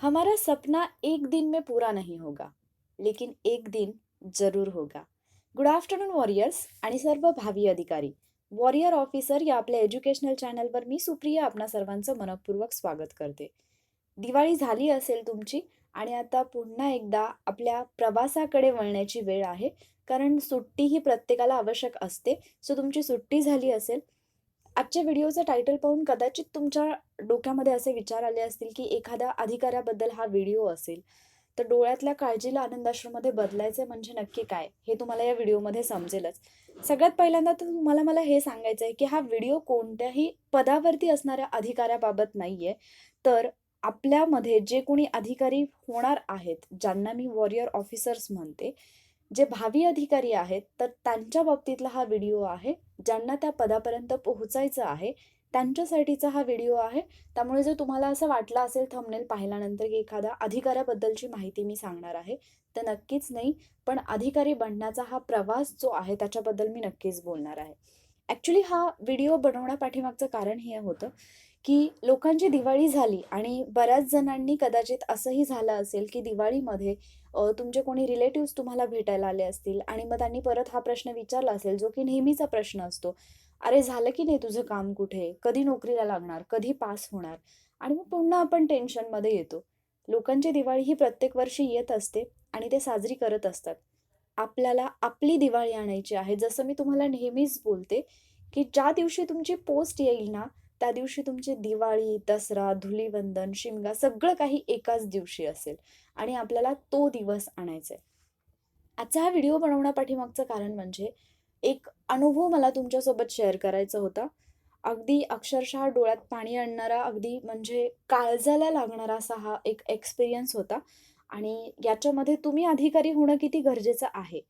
हमारा सपना एक दिन में पूरा नहीं होगा लेकिन एक दिन जरूर होगा। गुड आफ्टरनून वॉरियर्स आणि सर्व भावी अधिकारी. वॉरियर ऑफिसर या आपल्या एज्युकेशनल चॅनलवर मी सुप्रिया आपणा सर्वांचं मनपूर्वक स्वागत करते. दिवाळी झाली असेल तुमची आणि आता पुन्हा एकदा आपल्या प्रवासाकडे वळण्याची वेळ आहे कारण सुट्टी ही प्रत्येकाला आवश्यक असते. सो तुमची सुट्टी झाली असेल आजच्या व्हिडिओचं टायटल पाहून कदाचित तुमच्या डोक्यामध्ये असे विचार आले असतील की एखाद्या अधिकाऱ्याबद्दल हा व्हिडिओ असेल. तर डोळ्यातल्या काळजीला आनंदाश्रममध्ये बदलायचं म्हणजे नक्की काय हे तुम्हाला या व्हिडिओमध्ये समजेलच. सगळ्यात पहिल्यांदा तर तुम्हाला मला हे सांगायचं आहे की हा व्हिडिओ कोणत्याही पदावरती असणाऱ्या अधिकाऱ्याबाबत नाही आहे तर आपल्यामध्ये जे कोणी अधिकारी होणार आहेत ज्यांना मी वॉरियर ऑफिसर्स म्हणते जे भावी अधिकारी आहेत तर त्यांच्या बाबतीतला हा व्हिडिओ आहे ज्यांना त्या पदापर्यंत पोहोचायचं आहे त्यांच्यासाठीचा हा व्हिडिओ आहे. त्यामुळे जर तुम्हाला असं वाटलं असेल थंबनेल पाहिल्यानंतर की एखाद्या अधिकाऱ्याबद्दलची माहिती मी सांगणार आहे तर नक्कीच नाही. पण अधिकारी बनण्याचा हा प्रवास जो आहे त्याच्याबद्दल मी नक्कीच बोलणार आहे. ॲक्च्युली हा व्हिडिओ बनवण्यापाठीमागचं कारण हे होतं की लोकांची दिवाळी झाली आणि बऱ्याच जणांनी कदाचित असंही झालं असेल की दिवाळीमध्ये तुमचे कोणी रिलेटिव्स तुम्हाला भेटायला आले असतील आणि मग त्यांनी परत हा प्रश्न विचारला असेल जो की नेहमीचा प्रश्न असतो. अरे झालं की नाही तुझं काम कुठे? कधी नोकरीला लागणार? कधी पास होणार? आणि मग पुन्हा आपण टेन्शनमध्ये येतो. लोकांची दिवाळी ही प्रत्येक वर्षी येत असते आणि ते साजरी करत असतात. आपल्याला आपली दिवाळी आणायची आहे. जसं मी तुम्हाला नेहमीच बोलते की ज्या दिवशी तुमची पोस्ट येईल ना त्या दिवशी तुमची दिवाळी दसरा धुलीवंदन शिमगा सगळं काही एकाच दिवशी असेल आणि आपल्याला तो दिवस आणायचा आहे आजचा हा व्हिडिओ बनवण्यापाठीमागचं कारण म्हणजे एक अनुभव मला तुमच्यासोबत शेअर करायचा होता. अगदी अक्षरशः डोळ्यात पाणी आणणारा अगदी म्हणजे काळजाला लागणारा असा हा एक एक्सपिरियन्स होता आणि याच्यामध्ये तुम्ही अधिकारी होणं किती गरजेचं आहे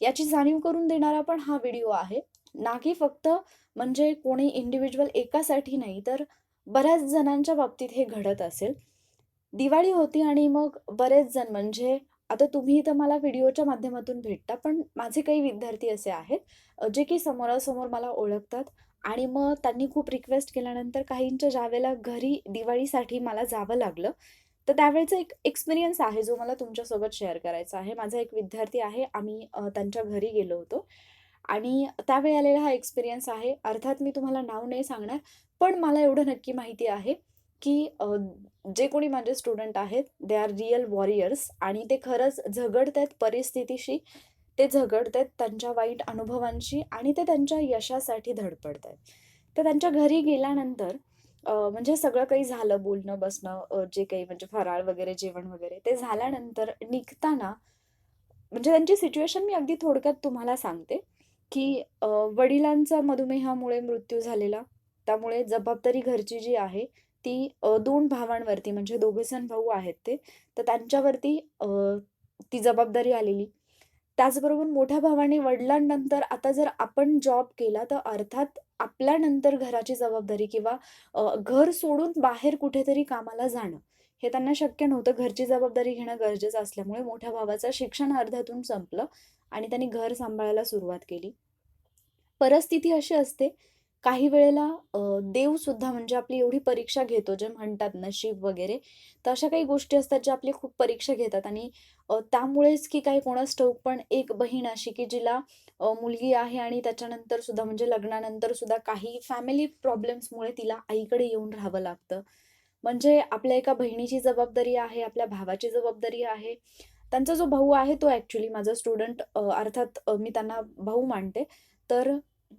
याची जाणीव करून देणारा पण हा व्हिडिओ आहे. ना की फक्त म्हणजे कोणी इंडिव्हिज्युअल एकासाठी नाही तर बऱ्याच जणांच्या बाबतीत हे घडत असेल. दिवाळी होती आणि मग बरेच जण म्हणजे आता तुम्ही तर मला व्हिडिओच्या माध्यमातून भेटता पण माझे काही विद्यार्थी असे आहेत जे की समोरासमोर मला ओळखतात आणि मग त्यांनी खूप रिक्वेस्ट केल्यानंतर काहींच्या ज्यावेळेला घरी दिवाळीसाठी मला जावं लागलं तर त्यावेळेचा एक एक्सपिरियन्स आहे जो मला तुमच्यासोबत शेअर करायचा आहे. माझा एक विद्यार्थी आहे आम्ही त्यांच्या घरी गेलो होतो. आणि त्यावेळी आलेला हा एक्सपिरियन्स आहे. अर्थात मी तुम्हाला नाव नाही सांगणार पण मला एवढं नक्की माहिती आहे की जे कोणी माझे स्टुडंट आहेत दे आर रिअल वॉरियर्स आणि ते खरंच झगडत आहेत परिस्थितीशी ते झगडत आहेत त्यांच्या वाईट अनुभवांशी आणि ते त्यांच्या यशासाठी धडपडत आहेत तर त्यांच्या घरी गेल्यानंतर म्हणजे सगळं काही झालं बोलणं बसणं जे काही म्हणजे फराळ वगैरे जेवण वगैरे ते झाल्यानंतर निघताना म्हणजे त्यांची सिच्युएशन मी अगदी थोडक्यात तुम्हाला सांगते. की अ, वडिलांचा मधुमेहामुळे मृत्यू झालेला. त्यामुळे जबाबदारी घरची जी आहे ती अ, दोन भावांवरती म्हणजे दोघे सण भाऊ आहेत ते तर त्यांच्यावरती अ, ती जबाबदारी आलेली. त्याचबरोबर मोठ्या भावाने वडिलांनंतर आता जर आपण जॉब केला तर अर्थात आपल्यानंतर घराची जबाबदारी किंवा अ, घर सोडून बाहेर कुठेतरी कामाला जाणं. हे त्यांना शक्य नव्हतं. घरची जबाबदारी घेणं गरजेचं असल्यामुळे मोठ्या भावाचं शिक्षण अर्ध्यातून संपलं आणि त्यांनी घर सांभाळायला सुरुवात केली. परिस्थिती अशी असते काही वेळेला देवसुद्धा देव सुद्धा म्हणजे आपली एवढी परीक्षा घेतो जे म्हणतात नशीब वगैरे तर अशा काही गोष्टी असतात ज्या आपली खूप परीक्षा घेतात आणि त्यामुळेच की काही कोणास ठाऊक पण एक बहीण अशी की जिला मुलगी आहे आणि त्याच्यानंतर सुद्धा म्हणजे लग्नानंतर सुद्धा काही फॅमिली प्रॉब्लेम्समुळे तिला आईकडे येऊन राहावं लागतं. म्हणजे आपल्या एका बहिणीची जबाबदारी आहे आपल्या भावाची जबाबदारी आहे. त्यांचा जो भाऊ आहे तो ॲक्च्युली माझा स्टुडंट अर्थात मी त्यांना भाऊ मानते. तर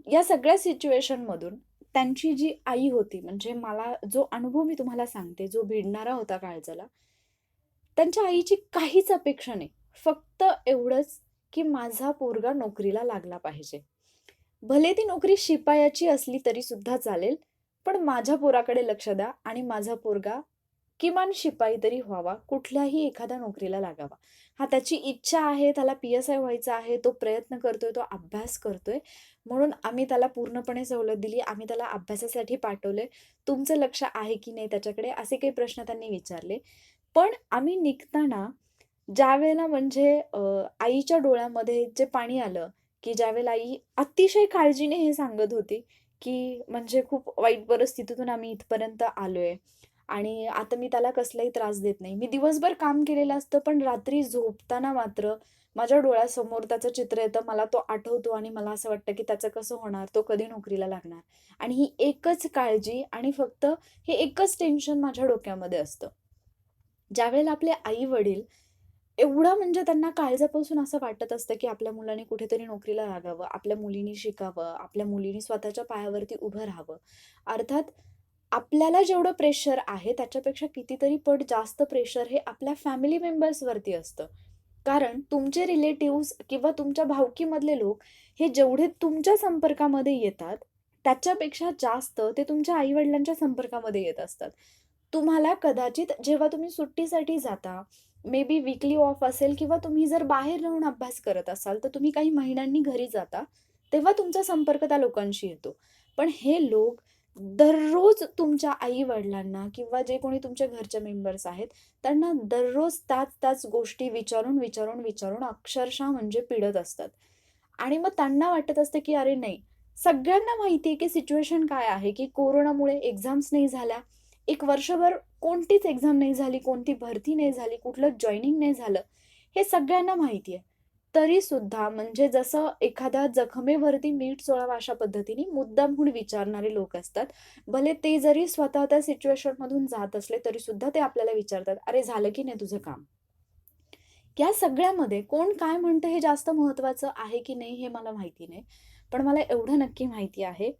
या सगळ्या सिच्युएशनमधून त्यांची जी आई होती म्हणजे मला जो अनुभव मी तुम्हाला सांगते जो भिडणारा होता काळजाला त्यांच्या आईची काहीच अपेक्षा नाही. फक्त एवढंच की माझा पोरगा नोकरीला लागला पाहिजे. भले ती नोकरी शिपायाची असली तरी सुद्धा चालेल पण माझ्या पोराकडे लक्ष द्या आणि माझा पोरगा किमान शिपाई तरी व्हावा कुठल्याही एखाद्या नोकरीला लागावा. हा त्याची इच्छा आहे त्याला पी एस आय व्हायचं आहे तो प्रयत्न करतोय तो अभ्यास करतोय. म्हणून आम्ही त्याला पूर्णपणे सवलत दिली आम्ही त्याला अभ्यासासाठी पाठवले तुमचं लक्ष आहे की नाही त्याच्याकडे असे काही प्रश्न त्यांनी विचारले. पण आम्ही निघताना ज्यावेळेला म्हणजे आईच्या डोळ्यामध्ये जे पाणी आलं की ज्यावेळेला आई अतिशय काळजीने हे सांगत होती की म्हणजे खूप वाईट परिस्थितीतून आम्ही इथपर्यंत आलोय आणि आता मी त्याला कसलाही त्रास देत नाही. मी दिवसभर काम केलेलं असतं, पण रात्री झोपताना मात्र माझ्या डोळ्यासमोर त्याचं चित्र येतं. मला तो आठवतो आणि मला असं वाटतं, की त्याचं कसं होणार? तो कधी नोकरीला लागणार? आणि ही एकच काळजी आणि फक्त हे एकच टेन्शन माझ्या डोक्यामध्ये असतं. ज्यावेळेला आपले आई-वडील एवढं म्हणजे त्यांना काळजापासून असं वाटत असतं, की आपल्या मुलाने कुठेतरी नोकरीला लागावं, आपल्या मुलीनी शिकावं, आपल्या मुलीनी स्वतःच्या पायावरती उभं राहावं. अर्थात आपल्याला जेवढं प्रेशर आहे, त्याच्यापेक्षा कितीतरी पट जास्त प्रेशर हे आपल्या फॅमिली मेंबर्सवरती असतं. कारण तुमचे रिलेटिव्स किंवा तुमच्या भावकीमधले लोक हे जेवढे तुमच्या संपर्कामध्ये येतात, त्याच्यापेक्षा जास्त ते तुमच्या आईवडिलांच्या संपर्कामध्ये येत असतात. तुम्हाला कदाचित जेव्हा तुम्ही सुट्टीसाठी जाता, मे बी वीकली ऑफ असेल किंवा तुम्ही जर बाहेर राहून अभ्यास करत असाल, तर तुम्ही काही महिन्यांनी घरी जाता, तेव्हा तुमचा संपर्क त्या लोकांशी येतो. पण हे लोक दररोज तुमच्या आई-वडिलांना किंवा जे कोणी तुमच्या घरचे मेंबर्स आहेत, त्यांना दररोज त्याच-त्याच गोष्टी विचारून, विचारून, विचारून अक्षरशः म्हणजे पिडत असतात. आणि मग त्यांना वाटत असतं, की अरे नाही, सगळ्यांना माहिती आहे, की सिच्युएशन काय आहे, की कोरोनामुळे एक्झाम्स नाही झाल्या. एक वर्षभर कोणतीच एक्झाम नाही झाली, कोणती भरती नाही झाली, कुठलं जॉईनिंग नाही झालं. हे सगळ्यांना माहिती आहे. तरीसुद्धा म्हणजे जसं एखाद्या जखमेवरती मीठ चोळावं अशा पद्धतीने मुद्दामहून विचारणारे लोक असतात. भले ते जरी स्वतः त्या सिच्युएशनमधून जात असले, तरीसुद्धा ते आपल्याला विचारतात, "अरे झालं की नाही तुझं काम?" या सगळ्यामध्ये कोण काय म्हणतं हे जास्त महत्त्वाचं आहे की नाही हे मला माहिती नाही. पण मला एवढं नक्की माहिती आहे,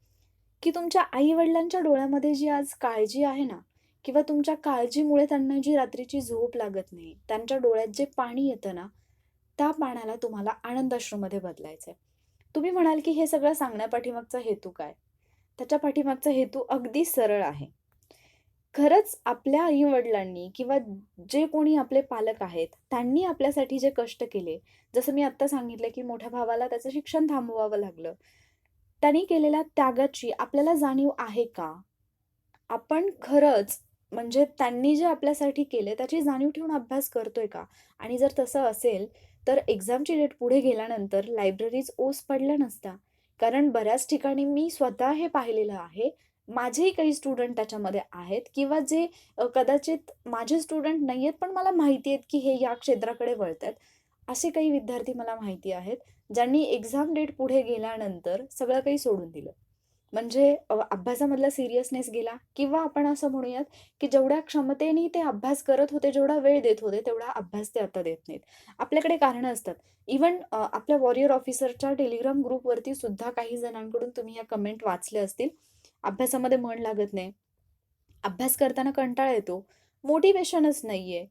की तुमच्या आई-वडिलांच्या डोळ्यामध्ये जी आज काळजी आहे ना किंवा तुमच्या काळजीमुळे त्यांना जी रात्रीची झोप लागत नाही, त्यांच्या डोळ्यात जे पाणी येतं ना, त्या पाण्याला तुम्हाला आनंदाश्रूमध्ये आहे तुम्ही म्हणाल, की हे सगळं सांगण्यापाठीमागचा हेतू काय? त्याच्या पाठीमागचा हेतू अगदी सरळ आहे. खरंच आपल्या आई-वडिलांनी किंवा जे कोणी आपले पालक आहेत, त्यांनी आपल्यासाठी जे कष्ट केले, जसं मी आत्ता सांगितलं, की मोठ्या भावाला त्याचं शिक्षण थांबवावं लागलं. त्यांनी केलेल्या त्यागाची आपल्याला जाणीव आहे का? आपण खरंच म्हणजे त्यांनी जे आपल्यासाठी केले त्याची जाणीव ठेवून अभ्यास करतोय का? आणि जर तसं असेल, तर एक्झामची डेट पुढे गेल्यानंतर लायब्ररीज ओस पडल्या नसता कारण बऱ्याच ठिकाणी मी स्वतः हे पाहिलेलं आहे. माझेही काही स्टुडंट त्याच्यामध्ये आहेत किंवा जे कदाचित माझे स्टुडंट नाही आहेत पण मला माहिती आहेत, की हे या क्षेत्राकडे वळतायत. असे काही विद्यार्थी मला माहिती आहेत, ज्यांनी एक्झाम डेट पुढे गेल्यानंतर सगळं काही सोडून दिलं. म्हणजे अभ्यासामधला सिरियसनेस गेला किंवा आपण असं म्हणूयात, की जेवढ्या क्षमतेने ते अभ्यास करत होते, जेवढा वेळ देत होते, तेवढा अभ्यास ते आता देत नाहीत. आपल्याकडे कारणं असतात. इव्हन आपल्या वॉरियर ऑफिसरच्या टेलिग्राम ग्रुपवरती सुद्धा काही जणांकडून तुम्ही या कमेंट वाचल्या असतील. अभ्यासामध्ये मन लागत नाही. अभ्यास करताना कंटाळा येतो. मोटिव्हेशनच नाहीये.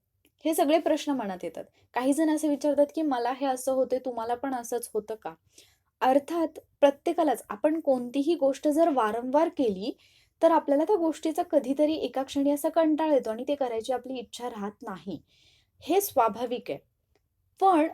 हे सगळे प्रश्न मनात येतात. काही जण असे विचारतात, की मला हे असं होते तुम्हाला पण असंच होतं का? अर्थात प्रत्येकालाच आपण कोणतीही गोष्ट जर वारंवार केली, तर आपल्याला त्या गोष्टीचा कधीतरी एका क्षणी असा कंटाळ येतो आणि ते करायची आपली इच्छा राहत नाही. हे स्वाभाविक आहे. पण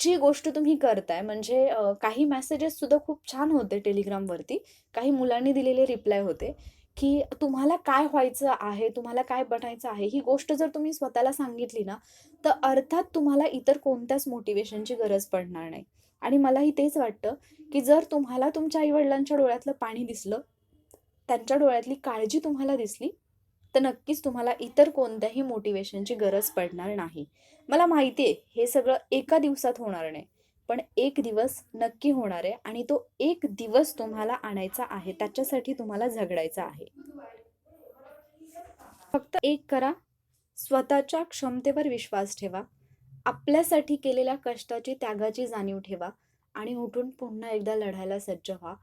जी गोष्ट तुम्ही करताय म्हणजे काही मेसेजेस सुद्धा खूप छान होते टेलिग्रामवरती. काही मुलांनी दिलेले रिप्लाय होते, की तुम्हाला काय व्हायचं आहे, तुम्हाला काय बनायचं आहे, ही गोष्ट जर तुम्ही स्वतःला सांगितली ना, तर अर्थात तुम्हाला इतर कोणत्याच मोटिवेशनची गरज पडणार नाही. आणि मलाही तेच वाटतं, की जर तुम्हाला तुमच्या आईवडिलांच्या डोळ्यातलं पाणी दिसलं, त्यांच्या डोळ्यातली काळजी तुम्हाला दिसली, तर नक्कीच तुम्हाला इतर कोणत्याही मोटिवेशनची गरज पडणार नाही. मला माहिती आहे, हे सगळं एका दिवसात होणार नाही. पण एक दिवस नक्की होणार आहे आणि तो एक दिवस तुम्हाला आणायचा आहे. त्याच्यासाठी तुम्हाला झगडायचा आहे. फक्त एक करा, स्वतःच्या क्षमतेवर विश्वास ठेवा. आपल्यासाठी केलेल्या कष्टाची, त्यागाची जाणीव ठेवा आणि उठून पुन्हा एकदा लढायला सज्ज व्हा.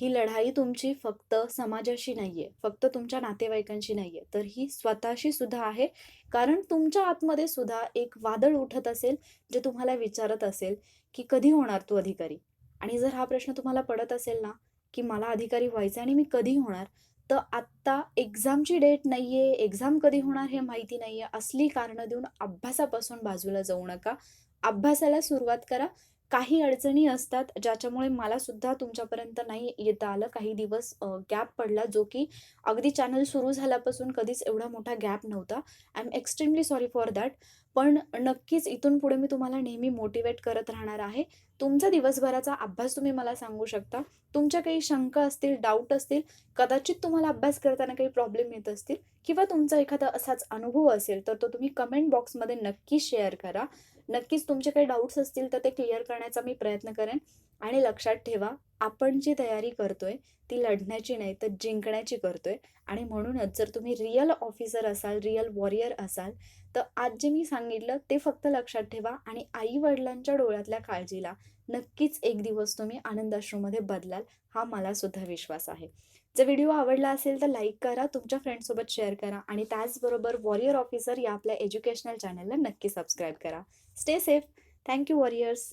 ही लढाई तुमची फक्त समाजाशी नाहीये, फक्त तुमच्या नातेवाईकांशी नाहीये, तर ही स्वतःशी सुद्धा आहे. कारण तुमच्या आतमध्ये सुद्धा एक वादळ उठत असेल, जे तुम्हाला विचारत असेल, की कधी होणार तू अधिकारी? आणि जर हा प्रश्न तुम्हाला पडत असेल ना, की मला अधिकारी व्हायचा आणि मी कधी होणार? तर आत्ता एक्झामची डेट नाहीये, एक्झाम कधी होणार हे माहिती नाहीये, असली कारणं देऊन अभ्यासापासून बाजूला जाऊ नका. अभ्यासाला सुरुवात करा. काही अडचणी असतात, ज्याच्यामुळे मला सुद्धा तुमच्यापर्यंत नाही येता आलं. काही दिवस गॅप पडला, जो की अगदी चॅनल सुरू झाल्यापासून कधीच एवढा मोठा गॅप नव्हता. I am extremely sorry for that. पण नक्कीच इथून पुढे मी तुम्हाला नेहमी मोटिवेट करत राहणार आहे. तुमचा दिवसभराचा अभ्यास तुम्ही मला सांगू शकता. तुमच्या काही शंका असतील, डाऊट असतील, कदाचित तुम्हाला अभ्यास करताना काही प्रॉब्लेम येत असतील किंवा तुमचा एखादा असाच अनुभव असेल, तर तो तुम्ही कमेंट बॉक्समध्ये नक्की शेअर करा. नक्कीच तुमचे काही डाऊट्स असतील, तर ते क्लिअर करण्याचा मी प्रयत्न करेन. आणि लक्षात ठेवा, आपण जी तयारी करतोय, ती लढण्याची नाही, तर जिंकण्याची करतोय. आणि म्हणूनच जर तुम्ही रिअल ऑफिसर असाल, रिअल वॉरियर असाल, तर आज जे मी सांगितलं ते फक्त लक्षात ठेवा आणि आई-वडिलांच्या डोळ्यातल्या काळजीला नक्कीच एक दिवस तुम्ही आनंदाश्रूमध्ये बदलाल, हा मला सुद्धा विश्वास आहे. जर व्हिडिओ आवडला असेल, तर लाईक करा, तुमच्या फ्रेंडसोबत शेअर करा आणि त्याचबरोबर वॉरियर ऑफिसर या आपल्या एज्युकेशनल चॅनलला नक्की सबस्क्राईब करा. Stay safe. Thank you warriors.